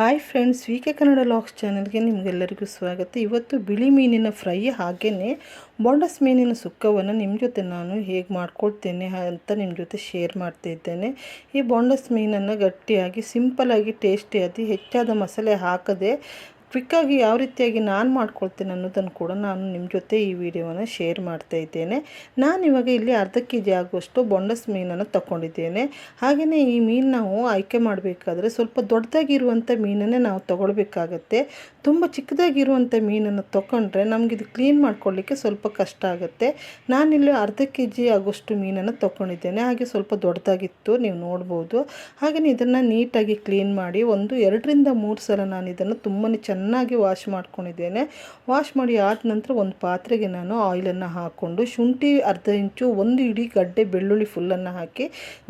Hi friends V K Kannada LOX ಚಾನಲ್ಗೆ ನಿಮಗೆಲ್ಲರಿಗೂ ಸ್ವಾಗತ. ಇವತ್ತು ಬಿಳಿ ಮೀನಿನ ಫ್ರೈ ಹಾಗೇ ಬೊಂಡಸ್ ಮೀನಿನ ಸುಕ್ಕವನ್ನು ನಿಮ್ಮ ಜೊತೆ ನಾನು ಹೇಗೆ ಮಾಡ್ಕೊಳ್ತೇನೆ ಅಂತ ನಿಮ್ಮ ಜೊತೆ ಶೇರ್ ಮಾಡ್ತಾ ಇದ್ದೇನೆ. ಈ ಬೊಂಡಸ್ ಮೀನನ್ನು ಗಟ್ಟಿಯಾಗಿ ಸಿಂಪಲಾಗಿ ಟೇಸ್ಟಿಯಾಗಿ ಹೆಚ್ಚಾದ ಮಸಾಲೆ ಹಾಕದೆ ಕ್ವಿಕ್ಕಾಗಿ ಯಾವ ರೀತಿಯಾಗಿ ನಾನು ಮಾಡ್ಕೊಳ್ತೇನೆ ಅನ್ನೋದನ್ನು ಕೂಡ ನಾನು ನಿಮ್ಮ ಜೊತೆ ಈ ವಿಡಿಯೋವನ್ನು ಶೇರ್ ಮಾಡ್ತಾ ಇದ್ದೇನೆ. ನಾನು ಇವಾಗ ಇಲ್ಲಿ ಅರ್ಧ ಕೆ ಜಿ ಆಗುವಷ್ಟು ಬೊಂಡಸ್ ಮೀನನ್ನು ತಗೊಂಡಿದ್ದೇನೆ ಹಾಗೆಯೇ ಈ ಮೀನು ನಾವು ಆಯ್ಕೆ ಮಾಡಬೇಕಾದ್ರೆ ಸ್ವಲ್ಪ ದೊಡ್ಡದಾಗಿರುವಂಥ ಮೀನನ್ನೇ ನಾವು ತೊಗೊಳ್ಬೇಕಾಗತ್ತೆ. ತುಂಬ ಚಿಕ್ಕದಾಗಿರುವಂಥ ಮೀನನ್ನು ತೊಗೊಂಡ್ರೆ ನಮಗೆ ಇದು ಕ್ಲೀನ್ ಮಾಡ್ಕೊಳ್ಳಿಕ್ಕೆ ಸ್ವಲ್ಪ ಕಷ್ಟ ಆಗುತ್ತೆ. ನಾನಿಲ್ಲಿ ಅರ್ಧ ಕೆ ಜಿ ಆಗುವಷ್ಟು ಮೀನನ್ನು ತೊಗೊಂಡಿದ್ದೇನೆ ಹಾಗೆ ಸ್ವಲ್ಪ ದೊಡ್ಡದಾಗಿತ್ತು, ನೀವು ನೋಡ್ಬೋದು. ಹಾಗೆಯೇ ಇದನ್ನು ನೀಟಾಗಿ ಕ್ಲೀನ್ ಮಾಡಿ ಒಂದು ಎರಡರಿಂದ ಮೂರು ಸಲ ನಾನು ಇದನ್ನು ತುಂಬಾ ಚೆನ್ನಾಗಿ ವಾಶ್ ಮಾಡ್ಕೊಂಡಿದ್ದೇನೆ. ವಾಶ್ ಮಾಡಿ ಆದ ನಂತರ ಒಂದು ಪಾತ್ರೆಗೆ ನಾನು ಆಯಿಲನ್ನು ಹಾಕ್ಕೊಂಡು, ಶುಂಠಿ ಅರ್ಧ ಇಂಚು ಒಂದು ಇಡೀ ಗಡ್ಡೆ ಬೆಳ್ಳುಳ್ಳಿ ಫುಲ್ಲನ್ನು ಹಾಕಿ,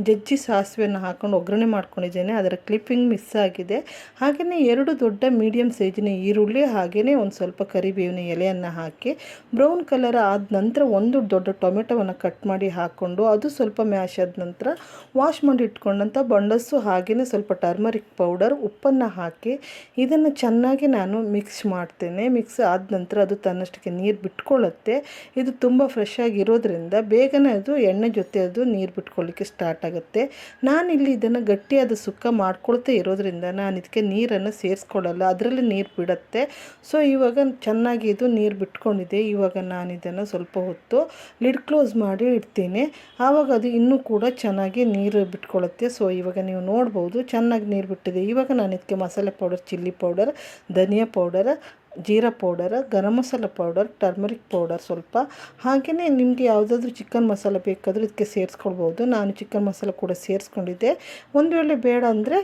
ಜಜ್ಜಿ ಸಾಸಿವೆಯನ್ನು ಹಾಕ್ಕೊಂಡು ಒಗ್ಗರಣೆ ಮಾಡ್ಕೊಂಡಿದ್ದೇನೆ. ಅದರ ಕ್ಲಿಪ್ಪಿಂಗ್ ಮಿಸ್ ಆಗಿದೆ. ಹಾಗೆಯೇ ಎರಡು ದೊಡ್ಡ ಮೀಡಿಯಮ್ ಸೈಜಿನ ಈರುಳ್ಳಿ ಹಾಗೆಯೇ ಒಂದು ಸ್ವಲ್ಪ ಕರಿಬೇವಿನ ಎಲೆಯನ್ನು ಹಾಕಿ, ಬ್ರೌನ್ ಕಲರ್ ಆದ ನಂತರ ಒಂದು ದೊಡ್ಡ ಟೊಮೆಟೊವನ್ನು ಕಟ್ ಮಾಡಿ ಹಾಕ್ಕೊಂಡು, ಅದು ಸ್ವಲ್ಪ ಮ್ಯಾಶ್ ಆದ ನಂತರ ವಾಶ್ ಮಾಡಿ ಇಟ್ಕೊಂಡಂಥ ಬಂಡಸ್ಸು ಹಾಗೆಯೇ ಸ್ವಲ್ಪ ಟರ್ಮರಿಕ್ ಪೌಡರ್ ಉಪ್ಪನ್ನು ಹಾಕಿ, ಇದನ್ನು ಚೆನ್ನಾಗಿ ನಾನು ಮಿಕ್ಸ್ ಮಾಡ್ತೇನೆ. ಮಿಕ್ಸ್ ಆದ ನಂತರ ಅದು ತನ್ನಷ್ಟಕ್ಕೆ ನೀರು ಬಿಟ್ಕೊಳ್ಳುತ್ತೆ ಇದು ತುಂಬ ಫ್ರೆಶ್ ಆಗಿರೋದ್ರಿಂದ ಬೇಗನೆ ಅದು ಎಣ್ಣೆ ಜೊತೆ ಅದು ನೀರು ಬಿಟ್ಕೊಳ್ಳಿಕ್ಕೆ ಸ್ಟಾರ್ಟ್ ಆಗುತ್ತೆ. ನಾನಿಲ್ಲಿ ಇದನ್ನು ಗಟ್ಟಿಯಾದ ಸುಕ್ಕ ಮಾಡ್ಕೊಳ್ತಾ ಇರೋದ್ರಿಂದ ನಾನು ಇದಕ್ಕೆ ನೀರನ್ನು ಸೇರಿಸ್ಕೊಳ್ಳಲ್ಲ ಅದರಲ್ಲಿ ನೀರು ಬಿಡುತ್ತೆ. ಸೊ ಇವಾಗ ಚೆನ್ನಾಗಿ ಇದು ನೀರು ಬಿಟ್ಕೊಂಡಿದೆ. ಇವಾಗ ನಾನು ಇದನ್ನು ಸ್ವಲ್ಪ ಹೊತ್ತು ಲಿಡ್ ಕ್ಲೋಸ್ ಮಾಡಿ ಇಡ್ತೀನಿ. ಆವಾಗ ಅದು ಇನ್ನೂ ಕೂಡ ಚೆನ್ನಾಗಿ ನೀರು ಬಿಟ್ಕೊಳ್ಳುತ್ತೆ ಸೊ ಇವಾಗ ನೀವು ನೋಡ್ಬೋದು ಚೆನ್ನಾಗಿ ನೀರು ಬಿಟ್ಟಿದೆ. ಇವಾಗ ನಾನು ಇದಕ್ಕೆ ಮಸಾಲೆ ಪೌಡರ್ ಚಿಲ್ಲಿ ಪೌಡರ್ ಧನಿಯಾ powder, jeera powder, garam masala powder, turmeric powder ಸ್ವಲ್ಪ. ಹಾಗೆಯೇ ನಿಮಗೆ ಯಾವುದಾದ್ರೂ ಚಿಕನ್ ಮಸಾಲ ಬೇಕಾದರೂ ಇದಕ್ಕೆ ಸೇರಿಸ್ಕೊಳ್ಬೋದು. ನಾನು ಚಿಕನ್ ಮಸಾಲ ಕೂಡ ಸೇರಿಸ್ಕೊಂಡಿದ್ದೆ. ಒಂದು ವೇಳೆ ಬೇಡ ಅಂದರೆ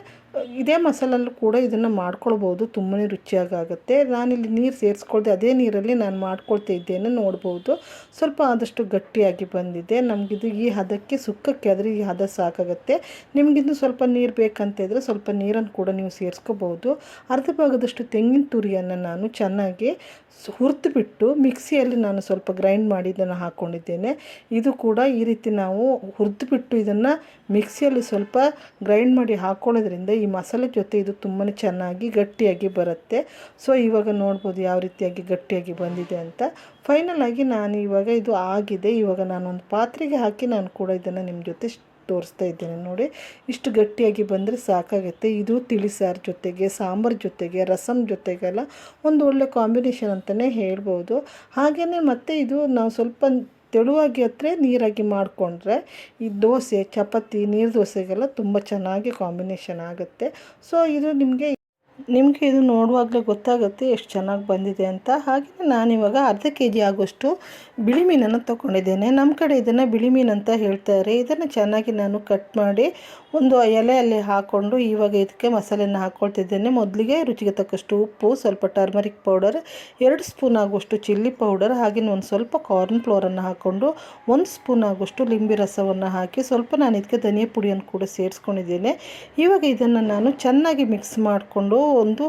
ಇದೇ ಮಸಾಲಲ್ಲೂ ಕೂಡ ಇದನ್ನು ಮಾಡ್ಕೊಳ್ಬೋದು ತುಂಬಾ ರುಚಿಯಾಗುತ್ತೆ ನಾನಿಲ್ಲಿ ನೀರು ಸೇರಿಸ್ಕೊಳ್ದೆ, ಅದೇ ನೀರಲ್ಲಿ ನಾನು ಮಾಡ್ಕೊಳ್ತಾ ಇದ್ದೇನೆ, ನೋಡ್ಬೋದು. ಸ್ವಲ್ಪ ಆದಷ್ಟು ಗಟ್ಟಿಯಾಗಿ ಬಂದಿದೆ. ನಮಗಿದು ಈ ಹದಕ್ಕೆ ಸುಕ್ಕಕ್ಕೆ ಆದರೆ ಈ ಹದ ಸಾಕಾಗುತ್ತೆ. ನಿಮಗಿನ್ನು ಸ್ವಲ್ಪ ನೀರು ಬೇಕಂತ ಇದ್ದರೆ ಸ್ವಲ್ಪ ನೀರನ್ನು ಕೂಡ ನೀವು ಸೇರಿಸ್ಕೋಬೋದು. ಅರ್ಧ ಭಾಗದಷ್ಟು ತೆಂಗಿನ ತುರಿಯನ್ನು ನಾನು ಚೆನ್ನಾಗಿ ಹುರಿದುಬಿಟ್ಟು ಮಿಕ್ಸಿಯಲ್ಲಿ ನಾನು ಸ್ವಲ್ಪ ಗ್ರೈಂಡ್ ಮಾಡಿ ಇದನ್ನು ಹಾಕ್ಕೊಂಡಿದ್ದೇನೆ ಇದು ಕೂಡ ಈ ರೀತಿ ನಾವು ಹುರಿದುಬಿಟ್ಟು ಇದನ್ನು ಮಿಕ್ಸಿಯಲ್ಲಿ ಸ್ವಲ್ಪ ಗ್ರೈಂಡ್ ಮಾಡಿ ಹಾಕ್ಕೊಳ್ಳೋದ್ರಿಂದ ಮಸಾಲೆ ಜೊತೆ ಇದು ತುಂಬಾ ಚೆನ್ನಾಗಿ ಗಟ್ಟಿಯಾಗಿ ಬರುತ್ತೆ. ಸೊ ಇವಾಗ ನೋಡ್ಬೋದು ಯಾವ ರೀತಿಯಾಗಿ ಗಟ್ಟಿಯಾಗಿ ಬಂದಿದೆ ಅಂತ. ಫೈನಲ್ ಆಗಿ ನಾನು ಇವಾಗ ಇದು ಆಗಿದೆ. ಇವಾಗ ನಾನೊಂದು ಪಾತ್ರೆಗೆ ಹಾಕಿ ನಾನು ಕೂಡ ಇದನ್ನು ನಿಮ್ಮ ಜೊತೆ ತೋರಿಸ್ತಾ ಇದ್ದೇನೆ ನೋಡಿ. ಇಷ್ಟು ಗಟ್ಟಿಯಾಗಿ ಬಂದರೆ ಸಾಕಾಗುತ್ತೆ. ಇದು ತಿಳಿಸಾರು ಜೊತೆಗೆ, ಸಾಂಬಾರು ಜೊತೆಗೆ ರಸಮ್ ಜೊತೆಗೆಲ್ಲ ಒಂದು ಒಳ್ಳೆ ಕಾಂಬಿನೇಷನ್ ಅಂತಲೇ ಹೇಳ್ಬೋದು. ಹಾಗೆಯೇ ಮತ್ತೆ ಇದು ನಾವು ಸ್ವಲ್ಪ ತೆಳುವಾಗಿ ಹತ್ರ ನೀರಾಗಿ ಮಾಡಿಕೊಂಡ್ರೆ ಈ ದೋಸೆ, ಚಪಾತಿ, ನೀರು ದೋಸೆಗೆಲ್ಲ ತುಂಬ ಚೆನ್ನಾಗಿ ಕಾಂಬಿನೇಷನ್ ಆಗುತ್ತೆ. ಸೊ ಇದು ನಿಮಗೆ ನಿಮಗೆ ಇದು ನೋಡುವಾಗಲೇ ಗೊತ್ತಾಗುತ್ತೆ ಎಷ್ಟು ಚೆನ್ನಾಗಿ ಬಂದಿದೆ ಅಂತ. ಹಾಗೆ ನಾನಿವಾಗ ಅರ್ಧ ಕೆ ಜಿ ಆಗುವಷ್ಟು ಬಿಳಿ ಮೀನನ್ನು ತೊಗೊಂಡಿದ್ದೇನೆ. ನಮ್ಮ ಕಡೆ ಇದನ್ನು ಬಿಳಿ ಮೀನು ಅಂತ ಹೇಳ್ತಾರೆ. ಇದನ್ನು ಚೆನ್ನಾಗಿ ನಾನು ಕಟ್ ಮಾಡಿ ಒಂದು ಎಲೆಯಲ್ಲಿ ಹಾಕ್ಕೊಂಡು ಇವಾಗ ಇದಕ್ಕೆ ಮಸಾಲೆಯನ್ನು ಹಾಕ್ಕೊಳ್ತಿದ್ದೇನೆ ಮೊದಲಿಗೆ ರುಚಿಗೆ ತಕ್ಕಷ್ಟು ಉಪ್ಪು, ಸ್ವಲ್ಪ ಟರ್ಮರಿಕ್ ಪೌಡರ್, ಎರಡು ಸ್ಪೂನ್ ಆಗುವಷ್ಟು ಚಿಲ್ಲಿ ಪೌಡರ್, ಹಾಗೆಯೇ ಒಂದು ಸ್ವಲ್ಪ ಕಾರ್ನ್ ಫ್ಲೋರನ್ನು ಹಾಕ್ಕೊಂಡು ಒಂದು ಸ್ಪೂನ್ ಆಗುವಷ್ಟು ಲಿಂಬೆ ರಸವನ್ನು ಹಾಕಿ ಸ್ವಲ್ಪ ನಾನು ಇದಕ್ಕೆ ಧನಿಯಾ ಪುಡಿಯನ್ನು ಕೂಡ ಸೇರಿಸ್ಕೊಂಡಿದ್ದೇನೆ. ಇವಾಗ ಇದನ್ನು ನಾನು ಚೆನ್ನಾಗಿ ಮಿಕ್ಸ್ ಮಾಡಿಕೊಂಡು ಒಂದು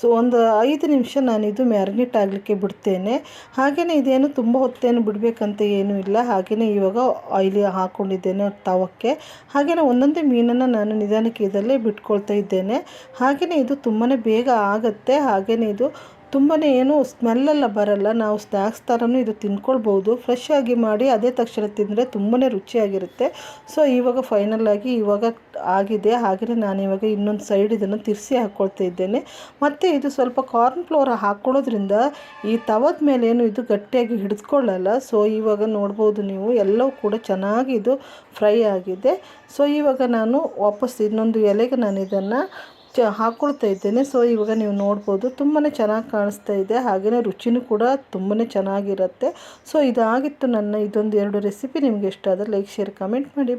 ಸೊ ಒಂದು ಐದು ನಿಮಿಷ ನಾನು ಇದು ಮ್ಯಾರಿನೇಟ್ ಆಗಲಿಕ್ಕೆ ಬಿಡ್ತೇನೆ. ಹಾಗೆಯೇ ಇದೇನು ತುಂಬ ಹೊತ್ತೇನು ಬಿಡಬೇಕಂತ ಏನೂ ಇಲ್ಲ. ಹಾಗೆಯೇ ಇವಾಗ ಆಯಿಲ್ ಹಾಕ್ಕೊಂಡಿದ್ದೇನೆ ತವಕ್ಕೆ. ಹಾಗೆಯೇ ಒಂದೊಂದೇ ಮೀನನ್ನು ನಾನು ನಿಧಾನಕ್ಕೆ ಇದರಲ್ಲೇ ಬಿಟ್ಕೊಳ್ತಾ ಇದ್ದೇನೆ. ಹಾಗೆಯೇ ಇದು ತುಂಬಾ ಬೇಗ ಆಗುತ್ತೆ. ಹಾಗೆಯೇ ಇದು ತುಂಬಾ ಏನು ಸ್ಮೆಲ್ಲೆಲ್ಲ ಬರಲ್ಲ. ನಾವು ಸ್ನ್ಯಾಕ್ಸ್ ಥರನೂ ಇದು ತಿನ್ಕೊಳ್ಬೋದು. ಫ್ರೆಶ್ ಆಗಿ ಮಾಡಿ ಅದೇ ತಕ್ಷಣ ತಿಂದರೆ ತುಂಬಾ ರುಚಿಯಾಗಿರುತ್ತೆ. ಸೊ ಇವಾಗ ಫೈನಲಾಗಿ ಇವಾಗ ಆಗಿದೆ. ಹಾಗೆಯೇ ನಾನು ಇವಾಗ ಇನ್ನೊಂದು ಸೈಡ್ ಇದನ್ನು ತಿರ್ಸಿ ಹಾಕ್ಕೊಳ್ತಾ ಇದ್ದೇನೆ. ಮತ್ತು ಇದು ಸ್ವಲ್ಪ ಕಾರ್ನ್ ಫ್ಲೋರ್ ಹಾಕ್ಕೊಳ್ಳೋದ್ರಿಂದ ಈ ತವದ ಮೇಲೆ ಏನು ಇದು ಗಟ್ಟಿಯಾಗಿ ಹಿಡಿದುಕೊಳ್ಳಲ್ಲ. ಸೊ ಇವಾಗ ನೋಡ್ಬೋದು ನೀವು, ಎಲ್ಲವೂ ಕೂಡ ಚೆನ್ನಾಗಿ ಇದು ಫ್ರೈ ಆಗಿದೆ. ಸೊ ಇವಾಗ ನಾನು ವಾಪಸ್ ಇನ್ನೊಂದು ಎಲೆಗೆ ನಾನು ಇದನ್ನು ಚ ಹಾಕ್ಕೊಳ್ತಾ ಇದ್ದೇನೆ. ಸೊ ಇವಾಗ ನೀವು ನೋಡ್ಬೋದು ತುಂಬಾ ಚೆನ್ನಾಗಿ ಕಾಣಿಸ್ತಾ ಇದೆ. ಹಾಗೆಯೇ ರುಚಿನೂ ಕೂಡ ತುಂಬಾ ಚೆನ್ನಾಗಿರುತ್ತೆ. ಸೊ ಇದಾಗಿತ್ತು ನನ್ನ ಇದೊಂದು ಎರಡು ರೆಸಿಪಿ ನಿಮಗೆ ಇಷ್ಟ ಆದರೆ ಲೈಕ್ ಶೇರ್ ಕಮೆಂಟ್ ಮಾಡಿ.